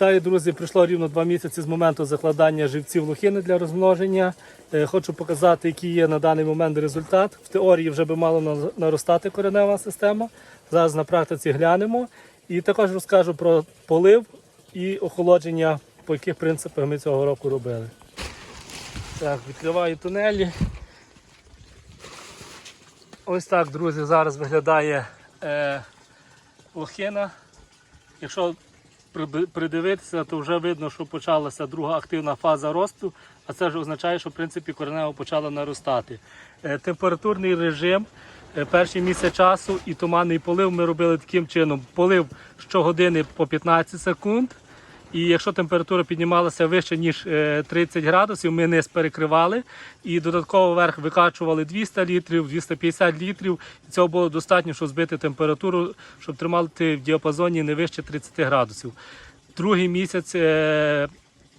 Вітаю, друзі! Прийшло рівно два місяці з моменту закладання живців лохини для розмноження. Е, Хочу показати, який є на даний момент результат. В теорії вже би мало наростати коренева система. Зараз на практиці глянемо. І також розкажу про полив і охолодження, по яких принципах ми цього року робили. Так, відкриваю тунелі. Ось так, друзі, зараз виглядає е, лохина. Якщо придивитися, то вже видно, що почалася друга активна фаза росту, а це вже означає, що в принципі коренево почала наростати. Е, Температурний режим е, перший місяць часу і туманний полив ми робили таким чином: полив щогодини по 15 секунд. І якщо температура піднімалася вище, ніж е, 30 градусів, ми не перекривали. І додатково вверх викачували 200 літрів, 250 літрів. І цього було достатньо, щоб збити температуру, щоб тримати в діапазоні не вище 30 градусів. Другий місяць е,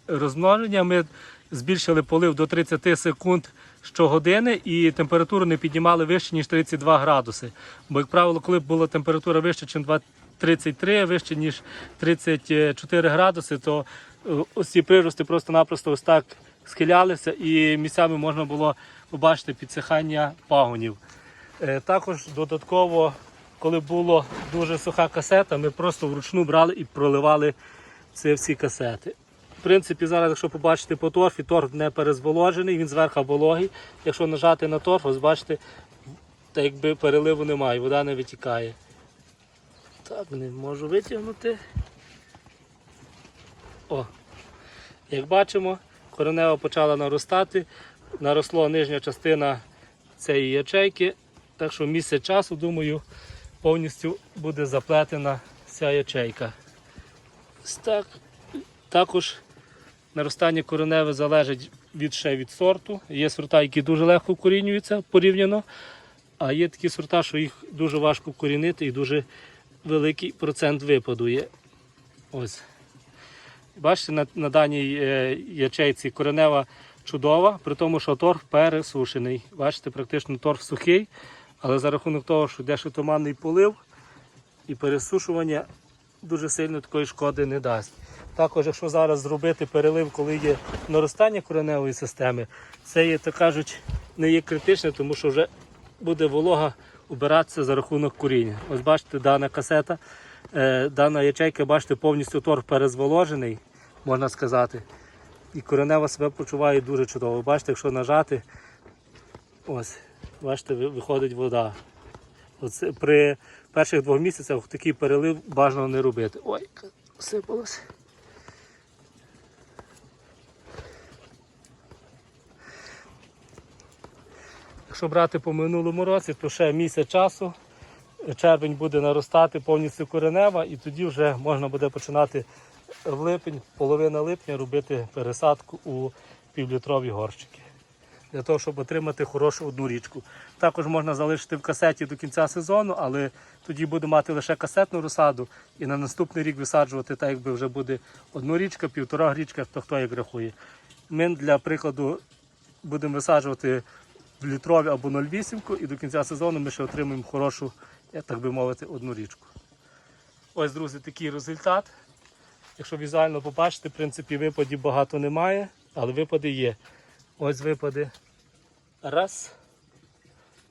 розмноження ми збільшили полив до 30 секунд щогодини і температуру не піднімали вище, ніж 32 градуси. Бо, як правило, коли була температура вища, ніж 33, вище, ніж 34 градуси, то е, ось ці прирости просто-напросто ось так схилялися і місцями можна було побачити підсихання пагонів. Е, Також додатково, коли була дуже суха касета, ми просто вручну брали і проливали ці всі касети. В принципі, зараз, якщо побачите по торфі, торф не перезволожений, він зверху вологий. Якщо нажати на торф, ось бачите, так якби переливу немає, вода не витікає. Так, не можу витягнути. О, як бачимо, коренева почала наростати. Наросла нижня частина цієї ячейки. Так що місяць часу, думаю, повністю буде заплетена вся ячейка. Так. Також наростання кореневе залежить від ще від сорту. Є сорта, які дуже легко вкорінюються порівняно, а є такі сорта, що їх дуже важко вкорінити і дуже великий процент випаду є. Ось. Бачите, на, на даній е, ячейці коренева чудова, при тому, що торф пересушений. Бачите, практично торф сухий, але за рахунок того, що йде туманний полив і пересушування дуже сильно такої шкоди не дасть. Також, якщо зараз зробити перелив, коли є наростання кореневої системи, це є, так кажуть, не є критичне, тому що вже буде волога убиратися за рахунок коріння. Ось бачите, дана касета, е, дана ячейка, бачите, повністю торф перезволожений, можна сказати. І коренева себе почуває дуже чудово. Бачите, якщо нажати, ось, бачите, виходить вода. Оце, при перших двох місяцях такий перелив бажано не робити. Ой, сипалось. Якщо брати по минулому році, то ще місяць часу, червень буде наростати повністю коренева, і тоді вже можна буде починати в липень, половина липня робити пересадку у півлітрові горщики. Для того, щоб отримати хорошу одну річку. Також можна залишити в касеті до кінця сезону, але тоді буде мати лише касетну розсаду і на наступний рік висаджувати, так якби вже буде одну річка, півтора річка, то хто як рахує. Ми для прикладу будемо висаджувати літрові або 0,8 і до кінця сезону ми ще отримаємо хорошу, так би мовити, одну річку. Ось, друзі, такий результат. Якщо візуально побачите, в принципі, випадів багато немає, але випади є. Ось випади. Раз.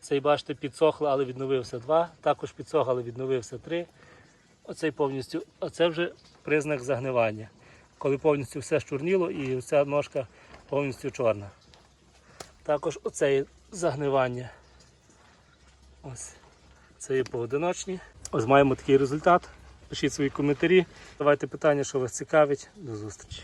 Цей, бачите, підсохло, але відновився два. Також підсох, але відновився три. Оцей повністю, оце вже признак загнивання. Коли повністю все щурніло і ця ножка повністю чорна. Також оце є загнивання. Ось. Це є поодиночні. Ось маємо такий результат. Пишіть свої коментарі. Давайте питання, що вас цікавить. До зустрічі.